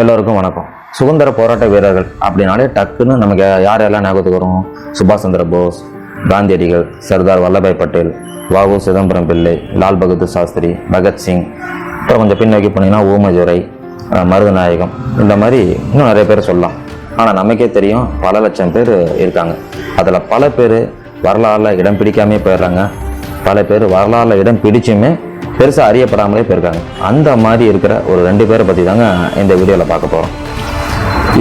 எல்லோருக்கும் வணக்கம். சுதந்திர போராட்ட வீரர்கள் அப்படின்னாலே டக்குன்னு நமக்கு யார் யாரெல்லாம் ஞாபகத்துக்கு வரும்? சுபாஷ் சந்திர போஸ் காந்தியடிகள் சர்தார் வல்லபாய் பட்டேல் வாவு சிதம்பரம் பிள்ளை லால் பகதூர் சாஸ்திரி பகத்சிங் அப்புறம் கொஞ்சம் பின்னோக்கி போனீங்கன்னா ஊமஜுரை மருதநாயகம் இந்த மாதிரி இன்னும் நிறைய பேர் சொல்லலாம். ஆனால் நமக்கே தெரியும் பல லட்சம் பேர் இருக்காங்க. அதில் பல பேர் வரலாறுல இடம் பிடிக்காமே போயிடுறாங்க. பல பேர் வரலாறுல இடம் பிடிச்சுமே பெருசாக அறியப்படாமலே போயிருக்காங்க. அந்த மாதிரி இருக்கிற ஒரு ரெண்டு பேரை பற்றி தாங்க இந்த வீடியோவில் பார்க்க போகிறோம்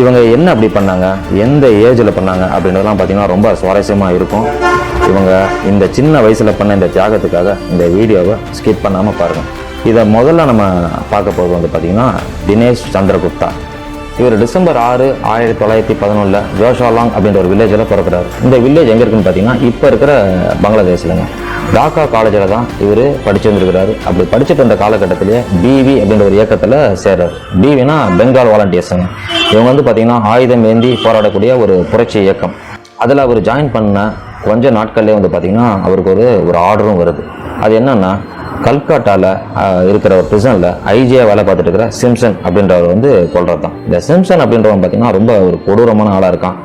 இவங்க என்ன அப்படி பண்ணாங்க? எந்த ஏஜில் பண்ணாங்க? அப்படின்றதெல்லாம் பார்த்தீங்கன்னா ரொம்ப சுவாரஸ்யமாக இருக்கும். இவங்க இந்த சின்ன வயசில் பண்ண இந்த தியாகத்துக்காக இந்த வீடியோவை ஸ்கிப் பண்ணாமல் பாருங்கள் இதை முதல்ல நம்ம பார்க்க போகிறது வந்து பார்த்திங்கன்னா தினேஷ் சந்திரகுப்தா. இவர் டிசம்பர் ஆறு ஆயிரத்தி தொள்ளாயிரத்தி பதினொன்றில் ஜோஷாலாங் அப்படின்ற ஒரு வில்லேஜில் பிறக்கிறார். இந்த வில்லேஜ் எங்கே இருக்குன்னு பார்த்தீங்கன்னா இப்போ இருக்கிற பங்களாதேஷ்லங்க. டாக்கா காலேஜில் தான் இவர் படிச்சு வந்திருக்கிறாரு அப்படி படிச்சுட்டு இருந்த காலகட்டத்திலே பிவி அப்படின்ற ஒரு இயக்கத்தில் சேர்றார். பிவினா பெங்கால் வாலண்டியர்ஸுங்க இவங்க வந்து பார்த்தீங்கன்னா ஆயுதம் ஏந்தி போராடக்கூடிய ஒரு புரட்சி இயக்கம். அதில் அவர் ஜாயின் பண்ண கொஞ்ச நாட்கள்லேயே வந்து பார்த்தீங்கன்னா அவருக்கு ஒரு ஒரு ஆர்டரும் வருது. அது என்னென்னா கல்கட்டாவில் இருக்கிற ஒரு ப்ரிசனில் ஐஜியா வேலை பார்த்துட்டு இருக்கிற சிம்சன் அப்படின்றவர் வந்து கொள்றது தான் இந்த சிம்சன் அப்படின்றவன் பார்த்தீங்கன்னா ரொம்ப ஒரு கொடூரமான ஆளாக இருக்கான்.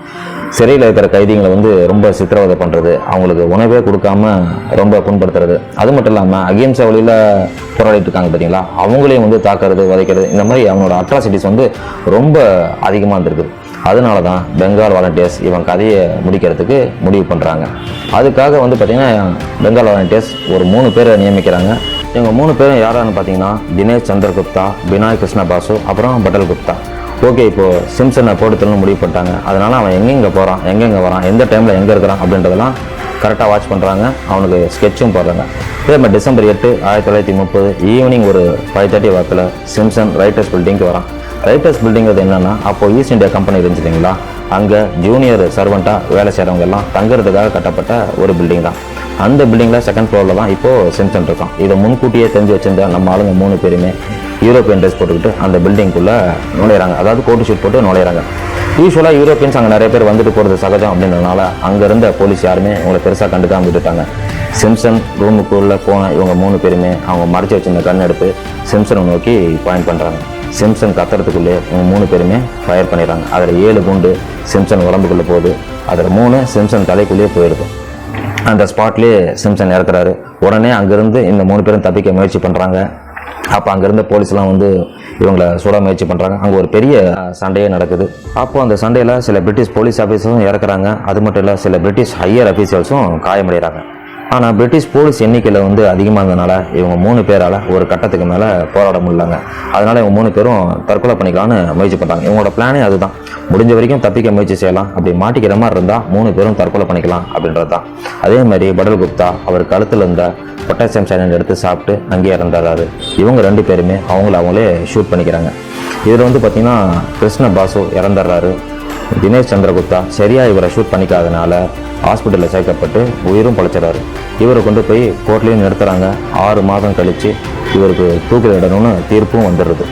சிறையில் இருக்கிற கைதிகளை வந்து ரொம்ப சித்திரவதை பண்ணுறது அவங்களுக்கு உணவே கொடுக்காம ரொம்ப புண்படுத்துறது. அது மட்டும் இல்லாமல் அகிம்சை வழியில் போராடிட்டு இருக்காங்க பார்த்தீங்களா அவங்களையும் வந்து தாக்குறது வதைக்கிறது இந்த மாதிரி அவனோட அட்ராசிட்டிஸ் வந்து ரொம்ப அதிகமாக இருந்திருக்கு. அதனால தான் பெங்கால் வாலண்டியர்ஸ் இவன் கதையை முடிக்கிறதுக்கு முடிவு பண்ணுறாங்க அதுக்காக வந்து பார்த்திங்கன்னா பெங்கால் வாலண்டியர்ஸ் ஒரு மூணு பேரை நியமிக்கிறாங்க. இவங்க மூணு பேரும் யாரான்னு பார்த்தீங்கன்னா தினேஷ் சந்திரகுப்தா பினாய் கிருஷ்ண பாசு அப்புறம் பட்டல் குப்தா. ஓகே இப்போது சிம்சனை போடுத்தணும்னு முடிவு பண்ணிட்டாங்க. அதனால் அவன் எங்கெங்கே போகிறான் எங்கெங்கே வரான் எந்த டைமில் எங்கே இருக்கிறான் அப்படின்றதெல்லாம் கரெக்டாக வாட்ச் பண்ணுறாங்க அவனுக்கு ஸ்கெட்சும் போடுறாங்க. இதே மாதிரி டிசம்பர் எட்டு ஆயிரத்தி தொள்ளாயிரத்தி முப்பது ஈவினிங் ஒரு ஃபைவ் தேர்ட்டி வாக்கில் சிம்சன் ரைட்டர்ஸ் பில்டிங்க்கு வரான். ரைட்டர்ஸ் பில்டிங்கிறது என்னென்னா அப்போது ஈஸ்ட் இந்தியா கம்பெனி இருந்துச்சு இல்லைங்களா அங்கே ஜூனியர் சர்வெண்ட்டாக வேலை செய்கிறவங்க எல்லாம் தங்குறதுக்காக கட்டப்பட்ட ஒரு பில்டிங் தான். அந்த பில்டிங்கில் செகண்ட் ஃப்ளோரில் தான் இப்போது சென்சன் இருக்கான். இதை முன்கூட்டியே தெரிஞ்சு வச்சிருந்த நம்ம ஆளுங்க மூணு பேருமே யூரோப்பியன் ட்ரெஸ் போட்டுக்கிட்டு அந்த பில்டிங்குள்ளே நுழையிறாங்க. அதாவது கோட்டு ஷூட் போட்டு நுழையிறாங்க. யூஸ்வலாக யூரோப்பியன்ஸ் அங்கே நிறைய பேர் வந்துட்டு போகிறது சகஜம் அப்படின்றதுனால அங்கே இருந்த போலீஸ் யாருமே உங்களை பெருசாக கண்டுக்காம விட்டுட்டாங்க. சிம்சன் ரூமுக்குள்ளே போன இவங்க மூணு பேருமே அவங்க மறைச்சி வச்சிருந்த கண் எடுத்து சிம்சனை நோக்கி பாயிண்ட் பண்ணுறாங்க சிம்சன் கத்துறதுக்குள்ளே இவங்க மூணு பேருமே ஃபயர் பண்ணிடுறாங்க. அதில் ஏழு குண்டு சிம்சன் உடம்புக்குள்ளே போகுது. அதில் மூணு சிம்சன் தலைக்குள்ளேயே போயிடுது. அந்த ஸ்பாட்லேயே சிம்சன் இறக்குறாரு. உடனே அங்கேருந்து இந்த மூணு பேரும் தப்பிக்க முயற்சி பண்ணுறாங்க அப்போ அங்கேருந்த போலீஸ்லாம் வந்து இவங்களை சுட முயற்சி பண்ணுறாங்க அங்கே ஒரு பெரிய சண்டையே நடக்குது. அப்போ அந்த சண்டையில் சில பிரிட்டிஷ் போலீஸ் ஆஃபீஸரும் இறக்குறாங்க. அது மட்டும் இல்லை சில பிரிட்டிஷ் ஹையர் அஃபீஷியல்ஸும் காயமடைகிறாங்க ஆனால் பிரிட்டிஷ் போலீஸ் எண்ணிக்கையில் வந்து அதிகமாக இருந்தனால இவங்க மூணு பேரால் ஒரு கட்டத்துக்கு மேலே போராட முடியலங்க. அதனால் இவங்க மூணு பேரும் தற்கொலை பண்ணிக்கலான்னு முயற்சி பண்ணுறாங்க இவங்களோட பிளானே அதுதான். முடிஞ்ச வரைக்கும் தப்பிக்க முயற்சி செய்யலாம். அப்படி மாட்டிக்கிற மாதிரி இருந்தால் மூணு பேரும் தற்கொலை பண்ணிக்கலாம் அப்படின்றது தான் அதே மாதிரி படல் குப்தா அவர் கழுத்தில் இருந்த பொட்டாசியம் சைனட் எடுத்து சாப்பிட்டு அங்கேயே இறந்துடுறாரு இவங்க ரெண்டு பேருமே அவங்கள அவங்களே ஷூட் பண்ணிக்கிறாங்க. இதில் வந்து பார்த்திங்கன்னா கிருஷ்ண பாசு இறந்துடுறாரு. தினேஷ் சந்திரகுப்தா சரியாக இவரை ஷூட் பண்ணிக்காதனால ஹாஸ்பிட்டலில் சேர்க்கப்பட்டு உயிரும் பொழைச்சிடறாரு. இவரை கொண்டு போய் கோர்ட்லேயும் நிறுத்துறாங்க. ஆறு மாதம் கழித்து இவருக்கு தூக்கிலிடணும்னு தீர்ப்பும் வந்துடுது.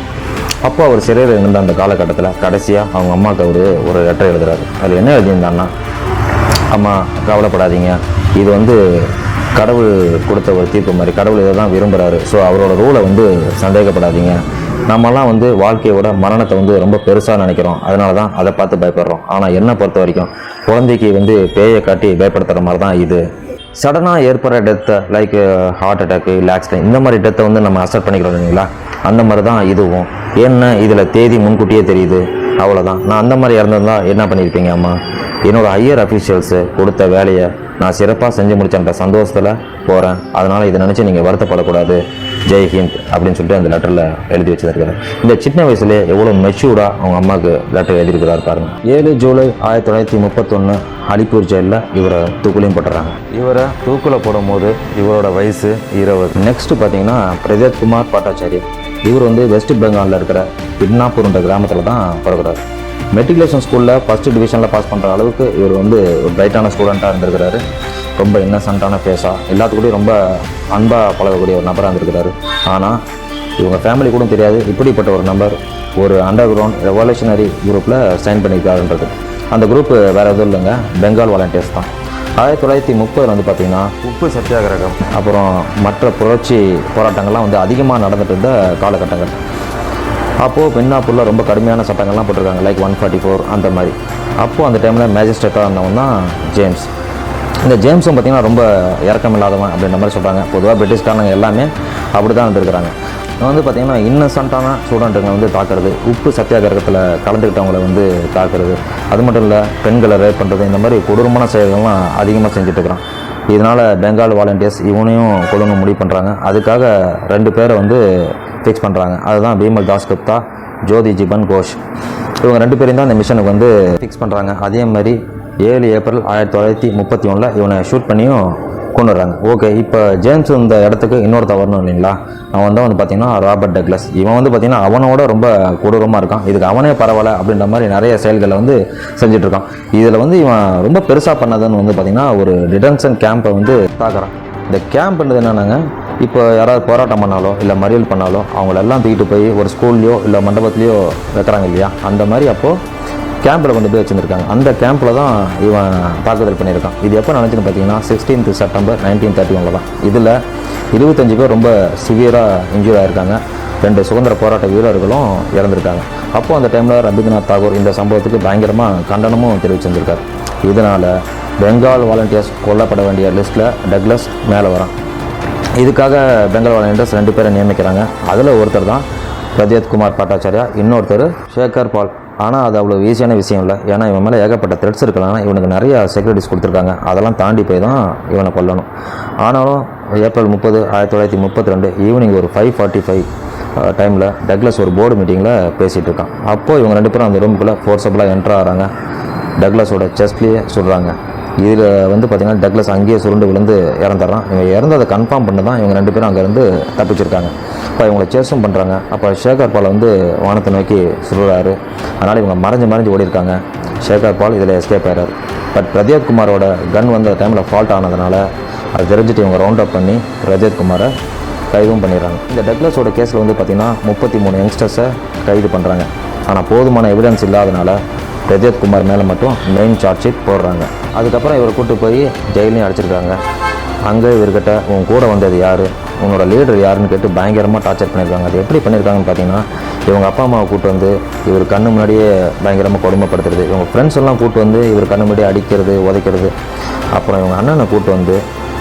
அப்போ அவர் சிறையில் இருந்த அந்த காலகட்டத்தில் கடைசியாக அவங்க அம்மாவுக்கு அவர் ஒரு லெட்டர் எழுதுறாரு. அதில் என்ன எழுதியிருந்தான்னா அம்மா கவலைப்படாதீங்க. இது வந்து கடவுள் கொடுத்த ஒரு தீர்ப்பு மாதிரி. கடவுள் இதை தான் விரும்புகிறாரு ஸோ அவரோட ரூலை வந்து சந்தேகப்படாதீங்க. நம்மலாம் வந்து வாழ்க்கையோட மரணத்தை வந்து ரொம்ப பெருசாக நினைக்கிறோம். அதனால தான் அதை பார்த்து பயப்படுறோம். ஆனால் என்னை பொறுத்த வரைக்கும் குழந்தைக்கு வந்து பேயை காட்டி பயப்படுத்துகிற மாதிரி தான் இது சடனாக ஏற்படுற டெத்தை லைக் ஹார்ட் அட்டாக்கு இல்லை ஆக்சிடென்ட் இந்த மாதிரி டெத்தை வந்து நம்ம அக்செப்ட் பண்ணிக்கிறோம் இல்லைங்களா? அந்த மாதிரி தான் இதுவும். என்ன இதில் தேதி முன்கூட்டியே தெரியுது. அவ்வளோதான் நான் அந்த மாதிரி இறந்திருந்தா என்ன பண்ணியிருப்பீங்க அம்மா? என்னோட ஹையர் அஃபீஷியல்ஸு கொடுத்த வேலையை நான் சிறப்பாக செஞ்சு முடிச்சேன்ற சந்தோஷத்தில் போகிறேன் அதனால் இதை நினச்சி நீங்கள் வருத்தப்படக்கூடாது. ஜெய் ஹிந்த் அப்படின்னு சொல்லிட்டு அந்த லெட்டரில் எழுதி வச்சிருக்காரு. இந்த சின்ன வயசுலேயே எவ்வளோ மெச்சூர்டாக அவங்க அம்மாவுக்கு லெட்டர் எழுதியிருக்கிறார் பாருங்க. ஏழு ஜூலை ஆயிரத்தி தொள்ளாயிரத்தி முப்பத்தொன்று அலிப்பூர் ஜெயிலில் இவரை தூக்குலையும் போட்டுறாங்க. இவரை தூக்கில் போடும்போது இவரோட வயசு இருபது. நெக்ஸ்ட் பார்த்தீங்கன்னா பிரதேஷ் குமார் பட்டாச்சாரி இவர் வந்து வெஸ்ட் பெங்காலில் இருக்கிற பிட்னாப்பூர்ன்ற கிராமத்தில் தான் பிறகுறாரு மெட்ரிகுலேஷன் ஸ்கூலில் ஃபஸ்ட்டு டிவிஷனில் பாஸ் பண்ணுற அளவுக்கு இவர் வந்து ஒரு பிரைட்டான ஸ்டூடெண்ட்டாக இருந்திருக்கிறாரு. ரொம்ப இன்னசென்ட்டான ஃபேஸாக எல்லாத்துக்கூடயும் ரொம்ப அன்பாக பழகக்கூடிய ஒரு நபராக இருந்திருக்கிறாரு. ஆனால் இவங்க ஃபேமிலி கூட தெரியாது. இப்படிப்பட்ட ஒரு நபர் ஒரு அண்டர் கிரவுண்ட் ரெவல்யூஷனரி குரூப்பில் சைன் பண்ணியிருக்காருன்றது. அந்த குரூப் வேறு எதுவும் இல்லைங்க. பெங்கால் வாலண்டியர்ஸ் தான். ஆயிரத்தி தொள்ளாயிரத்தி முப்பதில் வந்து பார்த்திங்கன்னா உப்பு சத்தியாகிரகம். அப்புறம் மற்ற புரட்சி போராட்டங்கள்லாம் வந்து அதிகமாக நடந்துட்டு இருந்த காலகட்டங்கள். அப்போது பெண்ணாப்பூரில் ரொம்ப கடுமையான சட்டங்கள்லாம் போட்டிருக்காங்க லைக் ஒன் ஃபார்ட்டி ஃபோர் அந்த மாதிரி. அப்போது அந்த டைமில் மேஜிஸ்ட்ரேட்டாக இருந்தவன் தான் ஜேம்ஸ். இந்த ஜேம்ஸும் பார்த்திங்கன்னா ரொம்ப இறக்கம் இல்லாதவன் அப்படின்ற மாதிரி சொல்கிறாங்க பொதுவாக பிரிட்டிஷ்காரங்க எல்லாமே அப்படி தான் இருந்திருக்கிறாங்க. நான் வந்து பார்த்திங்கன்னா இன்னசென்ட்டான ஸ்டூடெண்ட்டுங்களை வந்து தாக்குறது உப்பு சத்தியாகிரகத்தில் கலந்துக்கிட்டவங்களை வந்து தாக்குறது அது மட்டும் இல்லை பெண்களை ரேப் பண்ணுறது இந்த மாதிரி கொடூரமான செயல்கள்லாம் அதிகமாக செஞ்சுட்ருக்குறான் இதனால் பெங்கால் வாலண்டியர்ஸ் இவனையும் கொழுங்க முடிவு பண்ணுறாங்க அதுக்காக ரெண்டு பேரை வந்து டீச் பண்ணுறாங்க அதுதான் பீமல் தாஸ்குப்தா ஜோதி ஜிபன் கோஷ். இவங்க ரெண்டு பேரும் தான் இந்த மிஷனுக்கு வந்து ஃபிக்ஸ் பண்ணுறாங்க அதே மாதிரி ஏழு ஏப்ரல் ஆயிரத்தி தொள்ளாயிரத்தி முப்பத்தி ஒன்றில் இவனை ஷூட் பண்ணியும் கொண்டு வர்றாங்க. ஓகே இப்போ ஜேம்ஸ் இந்த இடத்துக்கு இன்னொருத்த வரணும் இல்லைங்களா? அவன் வந்து வந்து பார்த்தீங்கன்னா ராபர்ட் டக்ளஸ் இவன் வந்து பார்த்தீங்கன்னா அவனோட ரொம்ப கொடூரமாக இருக்கான். இதுக்கு அவனே பரவாயில்ல அப்படின்ற மாதிரி நிறைய செயல்களை வந்து செஞ்சுட்டு இருக்கான் இதில் வந்து இவன் ரொம்ப பெருசாக பண்ணதுன்னு வந்து பார்த்தீங்கன்னா ஒரு டிடென்ஷன் கேம்பை வந்து தாக்குறான். இந்த கேம்ப்ன்றது என்னென்னாங்க? இப்போ யாராவது போராட்டம் பண்ணாலோ இல்லை மறியல் பண்ணாலோ அவங்களெல்லாம் தூக்கிட்டு போய் ஒரு ஸ்கூல்லையோ இல்லை மண்டபத்துலேயோ வைக்கிறாங்க இல்லையா? அந்த மாதிரி அப்போது கேம்பில் கொண்டு போய் வச்சுருக்காங்க அந்த கேம்பில் தான் இவன் தாக்குதல் பண்ணியிருக்கான். இது எப்போ நடந்துச்சுன்னு பார்த்தீங்கன்னா சிக்ஸ்டீன்த் செப்டம்பர் நைன்டீன் தேர்ட்டி ஒனில் தான். இதில் இருபத்தஞ்சு பேர் ரொம்ப சிவியராக இன்ஜூர் ஆயிருக்காங்க. ரெண்டு சுதந்திர போராட்ட வீரர்களும் இறந்துருக்காங்க. அப்போது அந்த டைமில் ரவீந்திரநாத் தாகூர் இந்த சம்பவத்துக்கு பயங்கரமாக கண்டனமும் தெரிவிச்சிருந்திருக்காரு. இதனால் பெங்கால் வாலண்டியர்ஸ் கொல்லப்பட வேண்டிய லிஸ்ட்டில் டக்ளஸ் மேலே வரான். இதுக்காக பெங்கால் வாலண்டியர்ஸ் ரெண்டு பேரை நியமிக்கிறாங்க. அதில் ஒருத்தர் தான் பிரஜேத் குமார் பட்டாச்சாரியா இன்னொருத்தர் சேகர் பால். ஆனால் அது அவ்வளோ ஈஸியான விஷயம் இல்லை. ஏன்னா இவன் மேலே ஏகப்பட்ட த்ரெட்ஸ் இருக்கலாம். இவனுக்கு நிறைய செக்யூரிட்டிஸ் கொடுத்துருக்காங்க. அதெல்லாம் தாண்டி போய் தான் இவனை கொல்லணும். ஆனாலும் ஏப்ரல் முப்பது ஆயிரத்தி தொள்ளாயிரத்தி முப்பத்தி ரெண்டு ஈவினிங் ஒரு ஃபைவ் ஃபார்ட்டி ஃபைவ் டைமில் டக்ளஸ் ஒரு போர்டு மீட்டிங்கில் பேசிகிட்டு இருக்கான். அப்போது இவங்க ரெண்டு பேரும் அந்த ரூமுக்குள்ளே ஃபோர்ஸபுளாக என்ட்ரு ஆகிறாங்க. டக்ளஸோட செஸ்ட்லேயே சொல்கிறாங்க இதில் வந்து பார்த்திங்கன்னா டக்ளஸ் அங்கேயே சுருண்டு விழுந்து இறந்துடுறான். இவங்க இறந்ததை கன்ஃபார்ம் பண்ணி தான் இவங்க ரெண்டு பேரும் அங்கேருந்து தப்பிச்சிருக்காங்க. அப்போ இவங்களை சேஸும் பண்ணுறாங்க அப்போ சேகர் பால் வந்து வானத்தை நோக்கி சுடுறாரு அதனால் இவங்க மறைஞ்சு மறைஞ்சு ஓடி இருக்காங்க சேகர் பால் இதில் எஸ்கேப் ஆகிறார் பட் பிரதீப் குமாரோட கன் வந்து டைமில் ஃபால்ட் ஆனதுனால அது தெரிஞ்சுட்டு இவங்க ரவுண்ட் அப் பண்ணி பிரஜேத் குமாரை கைதும் பண்ணிடுறாங்க. இந்த டக்ளஸோட கேஸில் வந்து பார்த்திங்கன்னா முப்பத்தி மூணு யங்ஸ்டர்ஸை கைது பண்ணுறாங்க ஆனால் போதுமான எவிடன்ஸ் இல்லாதனால பிரஜேத் குமார் மேலே மட்டும் மெயின் சார்ஜ் ஷீட் போடுறாங்க. அதுக்கப்புறம் இவரை கூட்டு போய் ஜெயிலையும் அடைச்சிருக்காங்க. அங்கே இவர்கிட்ட உன் கூட வந்தது யார்? உன்னோட லீடர் யாருன்னு கேட்டு பயங்கரமாக டார்ச்சர் பண்ணியிருக்காங்க அது எப்படி பண்ணியிருக்காங்கன்னு பார்த்தீங்கன்னா இவங்க அப்பா அம்மாவை கூட்டு வந்து இவர் கண்ணு முன்னாடியே பயங்கரமாக கொடுமைப்படுத்துறது. இவங்க ஃப்ரெண்ட்ஸ் எல்லாம் கூட்டு வந்து இவர் கண்ணு முன்னாடியே அடிக்கிறது உதைக்கிறது. அப்புறம் இவங்க அண்ணனை கூட்டு வந்து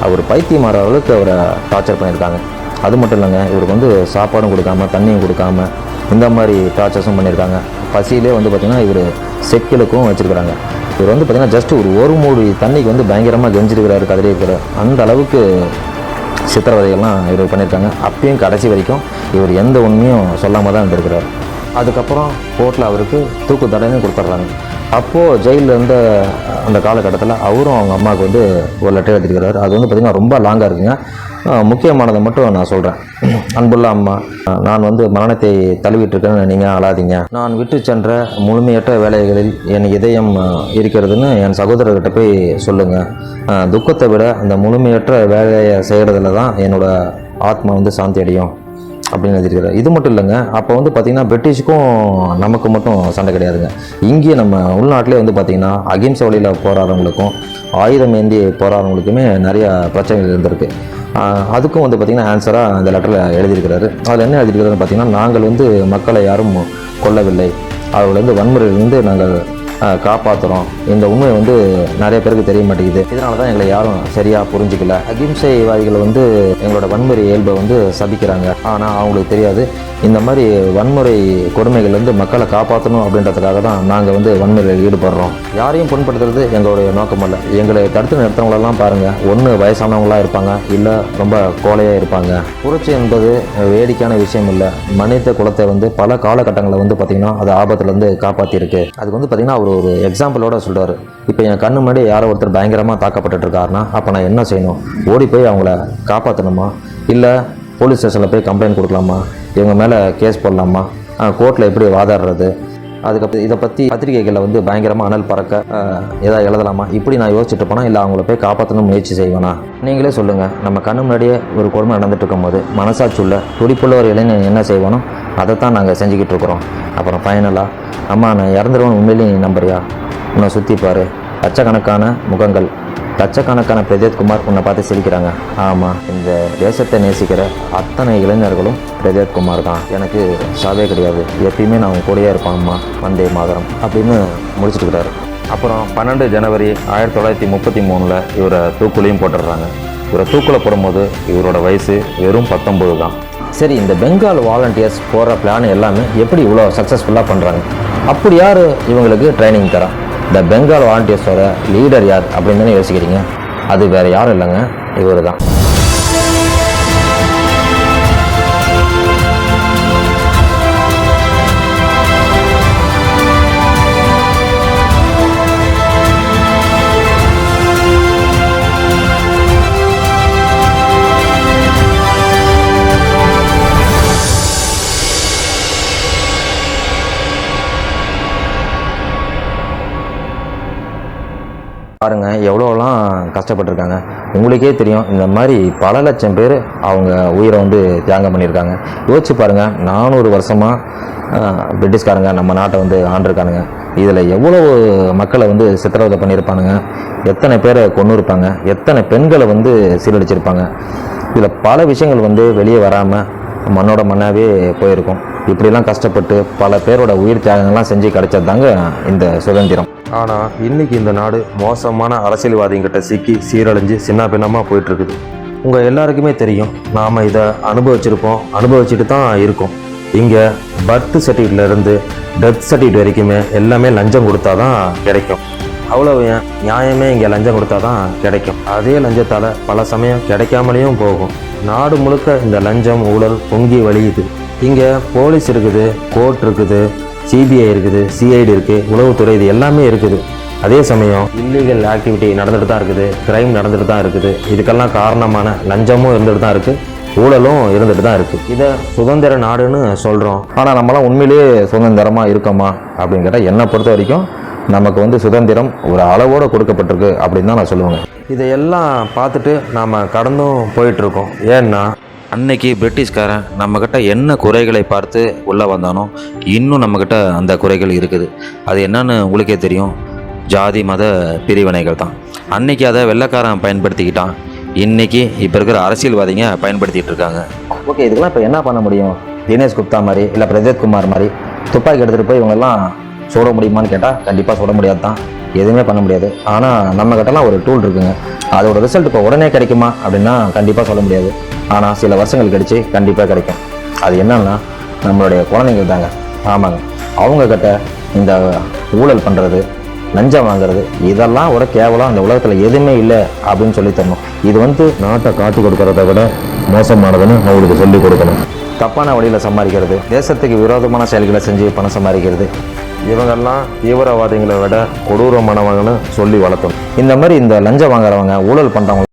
அவர் பைத்தியம் மாற அளவுக்கு அவரை டார்ச்சர் பண்ணியிருக்காங்க அது மட்டும் இல்லைங்க இவருக்கு வந்து சாப்பாடும் கொடுக்காம தண்ணியும் கொடுக்காம இந்த மாதிரி டார்ச்சர்ஸும் பண்ணியிருக்காங்க. பசியிலே வந்து பார்த்திங்கன்னா இவர் செக்கிலுக்கும் வச்சுருக்கிறாங்க. இவர் வந்து பார்த்திங்கன்னா ஜஸ்ட் ஒரு ஒரு மூடி தண்ணிக்கு வந்து பயங்கரமாக கெஞ்சிருக்கிறாரு கதறி இருக்கிறார் அந்த அளவுக்கு சித்திரவதைகள்லாம் இவர் பண்ணியிருக்காங்க. அப்பயும் கடைசி வரைக்கும் இவர் எந்த உண்மையும் சொல்லாமல் தான் இருந்திருக்கிறார். அதுக்கப்புறம் கோர்ட்டில் அவருக்கு தூக்கு தடையும் கொடுத்துட்றாங்க அப்போது ஜெயிலில் இருந்த அந்த காலகட்டத்தில் அவரும் அவங்க அம்மாவுக்கு வந்து ஒரு லெட்டர் எழுதியிருக்கிறாரு. அது வந்து பார்த்திங்கன்னா ரொம்ப லாங்காக இருக்குங்க. முக்கியமானதை மட்டும் நான் சொல்கிறேன் அன்புள்ள அம்மா நான் வந்து மரணத்தை தழுவிட்டுருக்கேன்னு நீங்கள் அழாதீங்க. நான் விட்டு சென்ற முழுமையற்ற வேலைகளில் என் இதயம் இருக்கிறதுன்னு என் சகோதரர்கிட்ட போய் சொல்லுங்கள் துக்கத்தை விட அந்த முழுமையற்ற வேலையை செய்கிறதுல தான் என்னோடய ஆத்மா வந்து சாந்தி அடையும். அப்படின்னு எழுதியிருக்காரு இது மட்டும் இல்லைங்க அப்போ வந்து பார்த்திங்கன்னா பிரிட்டிஷுக்கும் நமக்கு மட்டும் சண்டை கிடையாதுங்க. இங்கேயே நம்ம உள்நாட்டிலே வந்து பார்த்திங்கன்னா அகிம்சை வழியில் போராடுறவங்களுக்கும் ஆயுதம் ஏந்தி போராடுறவங்களுக்குமே நிறையா பிரச்சனைகள் இருந்திருக்கு. அதுக்கும் வந்து பார்த்திங்கன்னா ஆன்சராக அந்த லெட்டரில் எழுதியிருக்கிறாரு. அதில் என்ன எழுதியிருக்கிறாருன்னு பார்த்திங்கன்னா நாங்கள் வந்து மக்களை யாரும் கொல்லவில்லை. அவர்களிருந்து வன்முறையிலிருந்து நாங்கள் காப்பாற்றுறோம் இந்த உண்மை வந்து நிறைய பேருக்கு தெரிய மாட்டேங்குது. இதனால தான் எங்களை யாரும் சரியாக புரிஞ்சிக்கல. அகிம்சைவாதிகள் வந்து எங்களோட வன்முறை இயல்பை வந்து சபிக்கிறாங்க. ஆனால் அவங்களுக்கு தெரியாது. இந்த மாதிரி வன்முறை கொடுமைகள்லேருந்து மக்களை காப்பாற்றணும் அப்படின்றதுக்காக தான் நாங்கள் வந்து வன்முறையில் ஈடுபடுறோம். யாரையும் புண்படுத்துறது எங்களுடைய நோக்கம் அல்ல எங்களை தடுத்து நிறுத்தவங்களெல்லாம் பாருங்கள் ஒன்று வயசானவங்களாக இருப்பாங்க. இல்லை ரொம்ப கோலையாக இருப்பாங்க. புரட்சி என்பது வேடிக்கையான விஷயம் இல்லை. மனித குலத்தை வந்து பல காலகட்டங்களில் வந்து பார்த்திங்கன்னா அது ஆபத்துலேருந்து காப்பாற்றிருக்கு அதுக்கு வந்து பார்த்திங்கன்னா அவர் ஒரு எக்ஸாம்பிளோட சொல்கிறார் இப்போ என் கண்ணு முன்னாடி யாரோ ஒருத்தர் பயங்கரமாக தாக்கப்பட்டுட்டு இருக்காருன்னா அப்போ நான் என்ன செய்யணும்? ஓடி போய் அவங்கள காப்பாற்றணுமா இல்லை போலீஸ் ஸ்டேஷனில் போய் கம்ப்ளைண்ட் கொடுக்கலாமா? இவங்க மேலே கேஸ் போடலாமா? கோர்ட்டில் எப்படி வாதாடுறது? அதுக்கப்புறம் இதை பற்றி பத்திரிகைகளில் வந்து பயங்கரமாக அனல் பறக்க ஏதாவது எழுதலாமா? இப்படி நான் யோசிச்சுட்டு போனால் இல்லை அவங்கள போய் காப்பாற்றணும் முயற்சி செய்வேனா? நீங்களே சொல்லுங்கள் நம்ம கண்ணு முன்னாடியே ஒரு கொடுமை நடந்துட்டு இருக்கும்போது மனசாட்சி உள்ள துடிப்புள்ள ஒரு இளைஞன் என்ன செய்வானோ அதைத்தான் நாங்கள் செஞ்சுக்கிட்டு இருக்கிறோம். அப்புறம் ஃபைனலாக அம்மா நான் இறந்துருவேன் உண்மையிலேயே நீ நம்புறியா? உன்னை சுற்றி பாரு. லட்சக்கணக்கான முகங்கள். லட்சக்கணக்கான பிரஜத் குமார் உன்னை பார்த்து சிரிக்கிறாங்க. ஆமாம் இந்த தேசத்தை நேசிக்கிற அத்தனை இளைஞர்களும் பிரஜத் குமார் தான். எனக்கு சாவே கிடையாது. எப்பயுமே நான் உன் கூடயே இருப்பான்மா வந்தே மாதரம் அப்படின்னு முடிச்சிட்டுக்கிறாரு அப்புறம் பன்னெண்டு ஜனவரி ஆயிரத்தி தொள்ளாயிரத்தி முப்பத்தி மூணில் இவரை தூக்குலையும் போட்டுடுறாங்க. இவரை தூக்கில் போடும்போது இவரோட வயசு வெறும் பத்தொம்பது தான். சரி இந்த பெங்கால் வாலண்டியர்ஸ் போகிற பிளான் எல்லாமே எப்படி இவ்வளோ சக்ஸஸ்ஃபுல்லாக பண்ணுறாங்க அப்படி யார் இவங்களுக்கு ட்ரைனிங் தரான் இந்த பெங்கால் வாலண்டியர்ஸோட லீடர் யார் அப்படின்னு தானே யோசிக்கிறீங்க? அது வேறு யாரும் இல்லைங்க. இவர் தான் பாருங்க எவ்வளோலாம் கஷ்டப்பட்டிருக்காங்க. உங்களுக்கே தெரியும் இந்த மாதிரி பல லட்சம் பேர் அவங்க உயிரை வந்து தியாகம் பண்ணியிருக்காங்க. யோசிச்சு பாருங்கள் நானூறு வருஷமாக பிரிட்டிஷ்காரங்க நம்ம நாட்டை வந்து ஆண்டிருக்கானுங்க. இதில் எவ்வளோ மக்களை வந்து சித்திரவதை பண்ணியிருப்பானுங்க. எத்தனை பேரை கொண்டு இருப்பாங்க எத்தனை பெண்களை வந்து சீரழிச்சிருப்பாங்க. இதில் பல விஷயங்கள் வந்து வெளியே வராமல் மண்ணோட மண்ணாகவே போயிருக்கும். இப்படிலாம் கஷ்டப்பட்டு பல பேரோட உயிர் தியாகங்கள்லாம் செஞ்சு கிடைச்சது தாங்க இந்த சுதந்திரம். ஆனால் இன்னைக்கு இந்த நாடு மோசமான அரசியல்வாதிங்கிட்ட சிக்கி சீரழிஞ்சு சின்ன பின்னமாக போயிட்டு இருக்குது உங்கள் எல்லாருக்குமே தெரியும் நாம் இதை அனுபவிச்சிருப்போம் அனுபவிச்சுட்டு தான் இருக்கோம். இங்கே பர்த் சர்டிஃபிகேட்லேருந்து டெத் சர்டிஃபிகேட் வரைக்குமே எல்லாமே லஞ்சம் கொடுத்தா தான் கிடைக்கும். அவ்வளவு நியாயமே இங்கே லஞ்சம் கொடுத்தா தான் கிடைக்கும். அதே லஞ்சத்தால் பல சமயம் கிடைக்காமலேயும் போகும். நாடு முழுக்க இந்த லஞ்சம் ஊழல் பொங்கி வழியுது. இங்கே போலீஸ் இருக்குது கோர்ட் இருக்குது சிபிஐ இருக்குது சிஐடி இருக்குது உளவுத்துறை இது எல்லாமே இருக்குது. அதே சமயம் இல்லீகல் ஆக்டிவிட்டி நடந்துட்டு தான் இருக்குது கிரைம் நடந்துட்டு தான் இருக்குது. இதுக்கெல்லாம் காரணமான லஞ்சமும் இருந்துட்டு தான் இருக்குது ஊழலும் இருந்துட்டு தான் இருக்குது இதை சுதந்திர நாடுன்னு சொல்கிறோம் ஆனால் நம்மளாம் உண்மையிலேயே சுதந்திரமாக இருக்கோமா அப்படின்னு கேட்டால் என்னை பொறுத்த வரைக்கும் நமக்கு வந்து சுதந்திரம் ஒரு அளவோடு கொடுக்கப்பட்டிருக்கு அப்படின்னு தான் நான் சொல்லுவேங்க. இதையெல்லாம் பார்த்துட்டு நாம் கடந்தும் போயிட்டுருக்கோம் ஏன்னா அன்னைக்கு பிரிட்டிஷ்காரன் நம்மக்கிட்ட என்ன குறைகளை பார்த்து உள்ளே வந்தானோ இன்னும் நம்மக்கிட்ட அந்த குறைகள் இருக்குது. அது என்னன்னு உங்களுக்கே தெரியும். ஜாதி மத பிரிவினைகள் தான். அன்னைக்கு அதை வெள்ளைக்காரன் பயன்படுத்திக்கிட்டான். இன்றைக்கி இப்போ இருக்கிற அரசியல்வாதிங்க பயன்படுத்திகிட்டு இருக்காங்க. ஓகே இதுக்கெல்லாம் இப்போ என்ன பண்ண முடியும்? தினேஷ் குப்தா மாதிரி இல்லை பிரஜத் குமார் மாதிரி துப்பாக்கி எடுத்துகிட்டு போய் இவங்கெல்லாம் சுட முடியுமான்னு கேட்டால் கண்டிப்பாக சுட முடியாது தான். எதுவுமே பண்ண முடியாது. ஆனால் நம்மக்கிட்டலாம் ஒரு டூல் இருக்குங்க. அதோட ரிசல்ட் இப்போ உடனே கிடைக்குமா அப்படின்னா கண்டிப்பாக சொல்ல முடியாது. ஆனால் சில வருஷங்கள் கழிச்சு கண்டிப்பாக கிடைக்கும். அது என்னன்னா நம்மளுடைய குழந்தைங்கள் தாங்க. ஆமாங்க. அவங்கக்கிட்ட இந்த ஊழல் பண்ணுறது லஞ்சம் வாங்குறது இதெல்லாம் ஒரு கேவலம் அந்த உலகத்தில் எதுவுமே இல்லை அப்படின்னு சொல்லி தரணும். இது வந்து நாட்டை காட்டி கொடுக்கறத விட மோசமானதுன்னு அவங்களுக்கு சொல்லி கொடுக்கணும். தப்பான வழியில் சம்பாதிக்கிறது தேசத்துக்கு விரோதமான செயல்களை செஞ்சு பணம் சம்பாதிக்கிறது இவங்கெல்லாம் தீவிரவாதிகளை விட கொடூரமானவங்கன்னு சொல்லி வளர்த்தணும். இந்த மாதிரி இந்த லஞ்சம் வாங்குறவங்க ஊழல் பண்ணுறவங்க